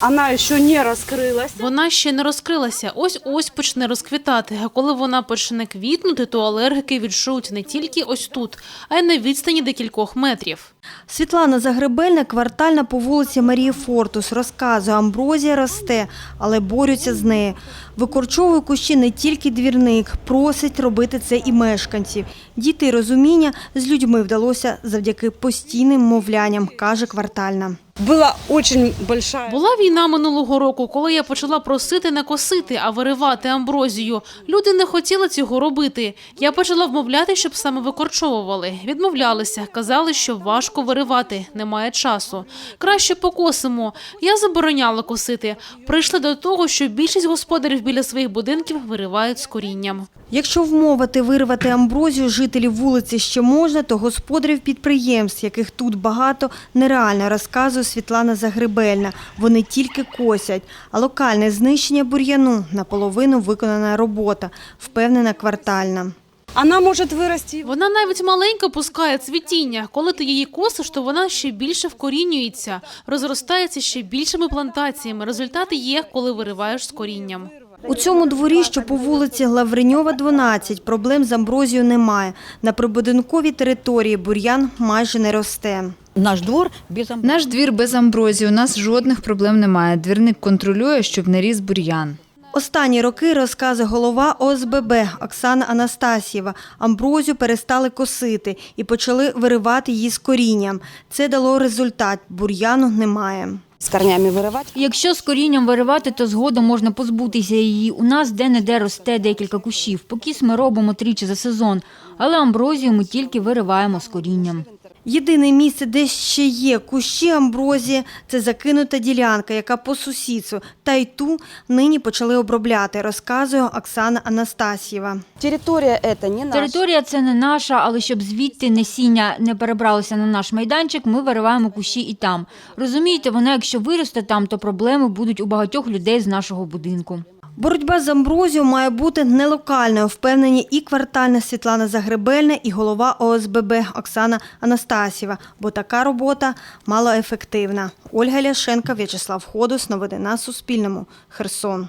Она ще не розкрилася. Вона ще не розкрилася, ось ось почне розквітати. А коли вона почне квітнути, то алергики відчують не тільки ось тут, а й на відстані декількох метрів. Світлана Загребельна, квартальна по вулиці Марії Фортус, розказує, амброзія росте, але борються з нею. Викорчовує кущі не тільки двірник, просить робити це і мешканців. Діти розуміння з людьми вдалося завдяки постійним мовлянням, каже квартальна. Была очень большая. Була війна минулого року, коли я почала просити не косити, а виривати амброзію. Люди не хотіли цього робити. Я почала вмовляти, щоб саме викорчовували. Відмовлялися, казали, що важко виривати, немає часу. Краще покосимо. Я забороняла косити. Прийшли до того, що більшість господарів біля своїх будинків виривають з корінням. Якщо вмовити вирвати амброзію жителів вулиці ще можна, то господарів підприємств, яких тут багато, нереально, розказує Світлана Загребельна. Вони тільки косять. А локальне знищення бур'яну – наполовину виконана робота, впевнена квартальна. Она может вырасти. Вона навіть маленько пускає цвітіння. Коли ти її косиш, то вона ще більше вкорінюється, розростається ще більшими плантаціями. Результати є, коли вириваєш з корінням. У цьому дворі, що по вулиці Лавреньова, 12, проблем з амброзією немає. На прибудинковій території бур'ян майже не росте. Наш двор без амброзии. Наш двір без амброзії, у нас жодних проблем немає. Двірник контролює, щоб не ріс бур'ян. Останні роки, розказує голова ОСББ Оксана Анастасієва, амброзію перестали косити і почали виривати її з корінням. Це дало результат – бур'яну немає. С корнями вырывать. Якщо з корінням виривати, то згодом можна позбутися її. У нас де-не-де росте декілька кущів. Покіс ми робимо тричі за сезон, але амброзію ми тільки вириваємо з корінням. Єдине місце, де ще є кущі амброзії – це закинута ділянка, яка по сусідству. Та й ту нині почали обробляти, розказує Оксана Анастасієва. Территория это не наша. Територія це не наша, але щоб звідти насіння не перебралося на наш майданчик, ми вириваємо кущі і там. Розумієте, вона якщо виросте там, то проблеми будуть у багатьох людей з нашого будинку. Боротьба з амброзією має бути нелокальною, впевнені і квартальна Світлана Загребельна, і голова ОСББ Оксана Анастасієва, бо така робота малоефективна. Ольга Ляшенка, В'ячеслав Ходос. Новини на Суспільному. Херсон.